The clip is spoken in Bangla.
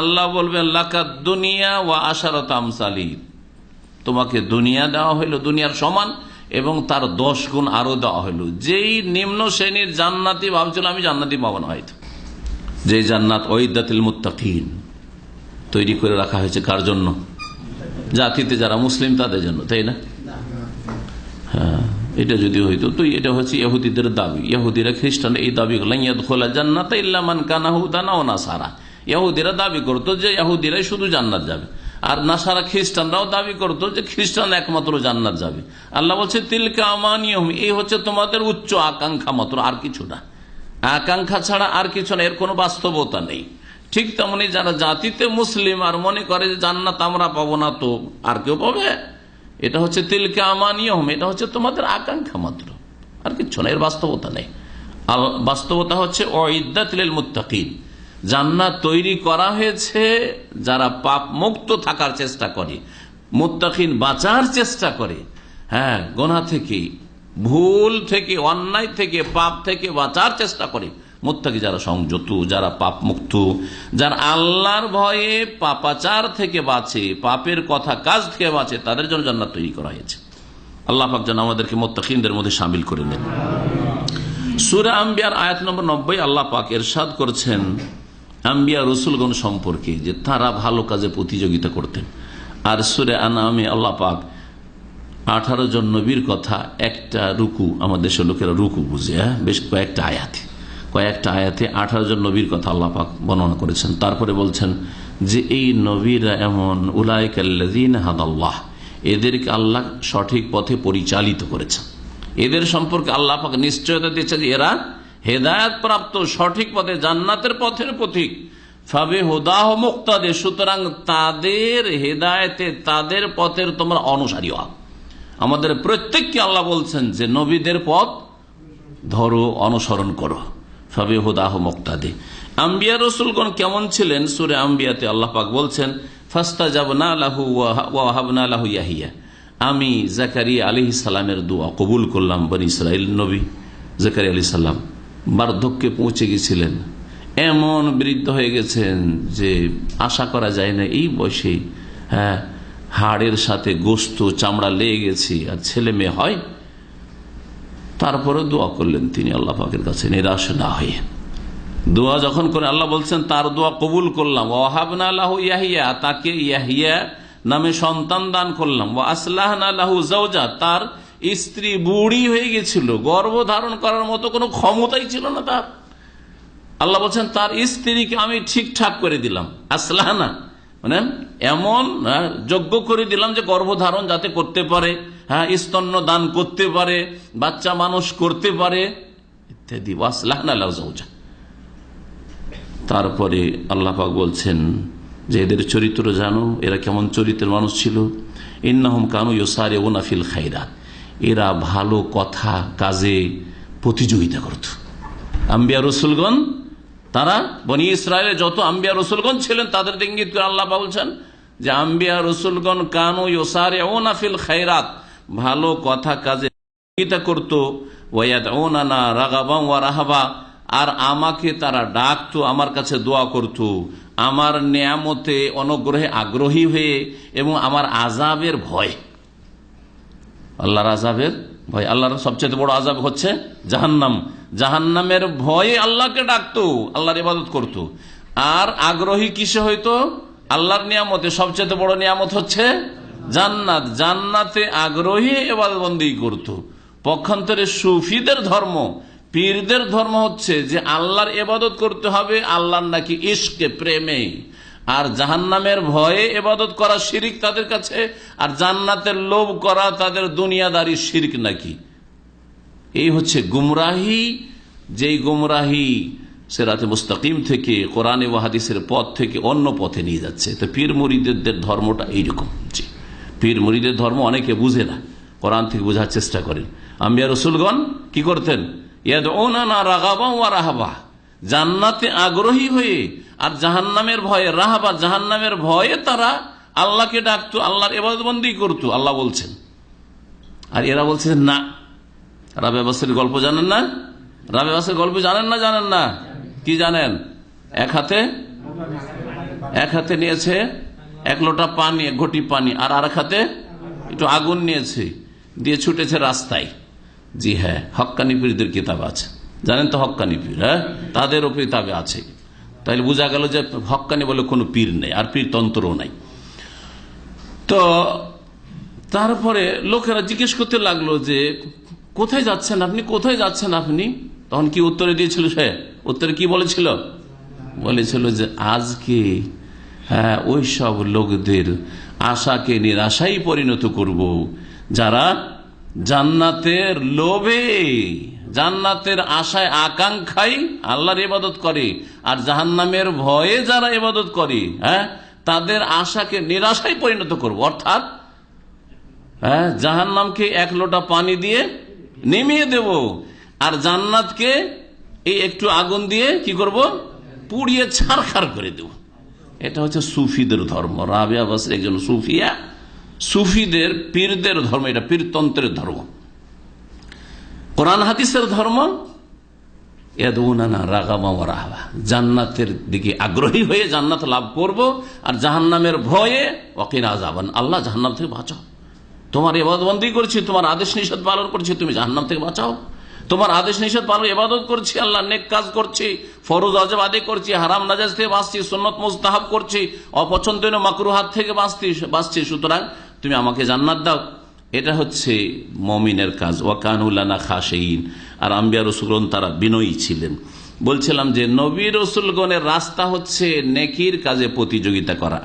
আল্লাহ বলবেন লাকাত দুনিয়া ও আশারত আমসালি তোমাকে দুনিয়া দেওয়া হইল, দুনিয়ার সমান, এবং তার দশ গুণ আরও দেওয়া হইল। যেই নিম্ন শ্রেণির জান্নাতি ভাবছিল, আমি জান্নাতি পাবো না হয়তো যে জান্নাত ওইদাতিল মুত্তাকিন তৈরি করে রাখা হয়েছে কার জন্য? জাতিতে যারা মুসলিম, তাদের জন্য, তাই না? হ্যাঁ এটা যদি হইতো, তো এটা হচ্ছে ইহুদিদের দাবি। ইহুদিরা খ্রিস্টান, এই দাবি খোলা জান্নাত ইল্লামান কানাহুদানা ও নাসারা। ইহুদিরা দাবি করতো যে ইহুদিরাই শুধু জান্নাত যাবে। আর নাসারা খ্রিস্টানরাও দাবি করতো যে খ্রিস্টান একমাত্র জান্নাত যাবে। আল্লাহ বলছে, তিলকা আমানিয়ম এই হচ্ছে তোমাদের উচ্চ আকাঙ্ক্ষা মাত্র, আর কিছু না। আকাঙ্ক্ষা ছাড়া আর কিছু না, এর কোনো বাস্তবতা নেই। ঠিক তেমনি যারা জাতিতে মুসলিম আর মনে করে যে জান্নাত আমরা পাবো না তো আর কেউ পাবে? এটা হচ্ছে তিলকে আমানিয়ম, এটা হচ্ছে তোমাদের আকাঙ্ক্ষা মাত্র, আর কিচ্ছু না, এর বাস্তবতা নেই। বাস্তবতা হচ্ছে অইদাতিল মুত্তাকিন জান্নাত তৈরি করা হয়েছে যারা পাপ মুক্ত থাকার চেষ্টা করে, মুত্তাকিন বাঁচার চেষ্টা করে। হ্যাঁ গোনা থেকে, ভুল থেকে, অন্যায় থেকে, পাপ থেকে বাঁচার চেষ্টা করে। মোত্তাকি যারা সংযত, যারা পাপ মুক্ত যারা আল্লাহর ভয়ে পাপাচার থেকে বাঁচে, পাপের কথা কাজ থেকে বাঁচে, তাদের জন্য জান্নাত তৈরি করা হয়েছে। আল্লাহ পাক যেন আমাদেরকে মোত্তাকিনদের মধ্যে সামিল করে নেন। সুরা আম্বিয়ার আয়াত নম্বর নব্বই, আল্লাহ পাক এরশাদ করছেন আম্বিয়া রসুলগণ সম্পর্কে যে তারা ভালো কাজে প্রতিযোগিতা করতেন। আর সুরে আনামে আল্লাহ পাক আঠারো জন নবীর কথা একটা রুকু আমাদের দেশের লোকেরা রুকু বুঝে হ্যাঁ? বেশ কয়েকটা আয়াতে। কয়েকটা আয়াতে আঠারো জন নবীর কথা আল্লাহ পাক বর্ণনা করেছেন। তারপরে বলছেন যে এই নবীরা এমন উলায়কাল্লাদিন হাদাল্লাহ, এদেরকে আল্লাহ সঠিক পথে পরিচালিত করেছেন। এদের সম্পর্কে আল্লাহ পাক নিশ্চয়তা দিয়েছে যে এরা হেদায়ত প্রাপ্ত সঠিক পথে, জান্নাতের পথের পথিক। ফাবে হোদাহ মুক্তাদের সুতরাং তাদের হেদায়তে, তাদের পথের তোমরা অনুসারী হও। আমাদের প্রত্যেককে আল্লাহ বলছেন যে, নবীদের পথ ধরো, অনুসরণ করো। ফাবে হুদাহ মুক্তাদে। আম্বিয়া রসুলগণ কেমন ছিলেন? সুরে আম্বিয়াতে আল্লাহ পাক বলছেন ফাস্তা যাব না লাহু ওয়াহাবনা লাহু ইয়াহিয়া। আমি জাকারিয়া আলি সালামের দোয়া কবুল করলাম, বনি ইসরায়েল নবী জাকারি আলি সাল্লাম বার্ধক্যে পৌঁছে গেছিলেন। এমন বৃদ্ধ হয়ে গেছেন যে আশা করা যায় না, এই বয়সে হ্যাঁ হাড়ের সাথে গোস্ত, চামড়া লেগে গেছি আর ছেলে মেয়ে হয়। তারপরে দোয়া করলেন তিনি আল্লাহ পাকের কাছে, নিরাশ না হয়ে। দোয়া যখন করে আল্লাহ বলছেন, তার দোয়া কবুল করলাম। ওহাবনা আল্লাহ ইয়াহিয়া, তাকে ইয়াহিয়া নামে সন্তান দান করলাম। ও আসলাহ আল্লাহ তার স্ত্রী বুড়ি হয়ে গেছিল, গর্ভ ধারণ করার মতো কোনো ক্ষমতাই ছিল না তার। আল্লাহ বলছেন, তার স্ত্রীকে আমি ঠিকঠাক করে দিলাম। আসলাহ না মানে এমন যোগ্য করে দিলাম যে গর্ভধারণ যাতে করতে পারে হ্যাঁ স্তন্য দান করতে পারে, বাচ্চা মানুষ করতে পারে, ইত্যাদি। ওয়াসলাহনা তারপরে আল্লাহাক বলছেন যে এদের চরিত্র জানো, এরা কেমন চরিত্রের মানুষ ছিল? ইন্নাহম কানু ইসারে ওনাফিল খাইরা এরা ভালো কথা, কাজে প্রতিযোগিতা করত। আম্বিয়া রসুলগণ, তারা বনি ইসরায়েলে যত আম্বিয়া রসুলগণ ছিলেন, তাদের ইঙ্গিত করে আল্লাহ বলছেন যে, আম্বিয়া রসুলগণ কানু ইসারে ওনাফিল খাইরাত ভালো কথা, কাজে প্রতিযোগিতা করত ওয়াদ ওনানা রাগাবা ওয়া রাহাবা, আর আমাকে তারা ডাকতো, আমার কাছে দোয়া করত। আমার নিয়ামতে অনুগ্রহে আগ্রহী হয়ে এবং আমার আজাবের ভয়। আল্লাহর আজাবের ভয়। আল্লাহর সবচেয়ে বড় আজাব হচ্ছে জাহান্নাম। জাহান্নামের ভয়ে আল্লাহকে ডাকতো, আল্লাহর ইবাদত করত। আর আগ্রহী কিসে হইতো? আল্লাহর নিয়ামতে। সবচেয়ে বড় নিয়ামত হচ্ছে জান্নাত। জান্নাতে আগ্রহী এবাদবন্দি করত। পক্ষান্তরে সুফিদের ধর্ম, পীরদের ধর্ম হচ্ছে যে আল্লাহর এবাদত করতে হবে, আল্লাহর নাকি ইস্কে প্রেমে। আর জাহান্নামের ভয়ে এবাদত করা শিরিক তাদের কাছে, আর জান্নাতের লোভ করা তাদের দুনিয়াদারি শিরিক নাকি? এই হচ্ছে গুমরাহি, যেই গুমরাহি সেরাতে মুস্তাকিম থেকে, কোরআনে ওয়াহাদিসের পথ থেকে অন্য পথে নিয়ে যাচ্ছে। তো পীর মুরিদের ধর্মটা এইরকম। জি। পীর মুরিদের ধর্ম অনেকে বুঝে না। কোরআন থেকে বোঝার চেষ্টা করেন। আম্বিয়া রসুলগণ কি করতেন? ইয়াদ ও না রাগাবা ও রাহাবা। জান্নাতে আগ্রহী হয়ে আর জাহান্নামের ভয়ে, রাহাবা, জাহান্নামের ভয়ে তারা আল্লাহকে ডাকতো, আল্লাহর এবাদবন্দি করতো, আল্লাহ বলছেন। আর এরা বলছে, না। রাবে বাসের গল্প জানেন না? রাবে বাসের গল্প জানেন না জানেন না? কি জানেন? এক হাতে এক হাতে নিয়েছে, এক লোটা পানি, এক ঘটি পানি, আর আর হাতে একটু আগুন নিয়েছে, দিয়ে ছুটেছে রাস্তায়। জি হ্যাঁ হক্কানি পীরদের কিতাব আছে। জানেন তো হক্কানি পীর হ্যাঁ? তাদেরও কিতাবে আছে। তাহলে বোঝা গেল যে হক্কানি বলে কোনো পীর নেই, আর পীর তন্ত্রও নাই। তো তারপরে লোকেরা জিজ্ঞেস করতে লাগল যে, কোথায় যাচ্ছেন আপনি? কোথায় যাচ্ছেন আপনি? তখন কি উত্তরে দিয়েছিল সে? উত্তরে কি বলেছিল? বলেছিল যে, আজকে হ্যাঁ ওই সব লোকদের আশাকে নিরাশাই পরিণত করব। যারা জান্নাতের লোভে, জান্নাতের আশায় আকাঙ্ক্ষাই আল্লাহর ইবাদত করে। আর জাহান্নামের ভয়ে যারা ইবাদত করে হ্যাঁ তাদের আশাকে নিরাশায় পরিণত করব। অর্থাৎ হ্যাঁ জাহান নামকে এক লোটা পানি দিয়ে নেমিয়ে দেব। আর জান্নাতকে এই একটু আগুন দিয়ে কি করব? পুড়িয়ে ছাড়খাড় করে দেব। এটা হচ্ছে সুফিদের ধর্ম। রাবিয়া বাসের একজন সুফিয়া সুফিদের পীরদের ধর্ম, এটা পীরতন্ত্রের ধর্ম। কোরআন হাদিসের ধর্ম জান্নাতের দিকে আগ্রহী হয়ে জান্নাত লাভ করব আর জাহান্নামের ভয়ে অকিনা যাবান আল্লাহ জাহান্নাম থেকে বাঁচাও। তোমার এবাদবন্দি করছি, তোমার আদেশ নিষেধ পালন করছি, তুমি জাহান্নাম থেকে বাঁচাও। তোমার আদেশ নিষেধ পালন এবাদত করছি, আল্লাহ নেক কাজ করছি, ফরোজ আজব আদে করছি, হারাম নাজাজ থেকে বাঁচছি, সন্নত মোস্তাহাব করছি, অপছন্দনীয় মাকরু হাত থেকে বাঁচছি বাঁচছি। সুতরাং তুমি আমাকে জান্নাত দাও। এটা হচ্ছে মমিনের কাজ। ওয়াকানুল্লানা খাসেইন আর আম্বিয়া রসুলগণ তারা বিনয়ী ছিলেন। বলছিলাম যে, নবী রসুলগণের রাস্তা হচ্ছে নেকির কাজে প্রতিযোগিতা করা।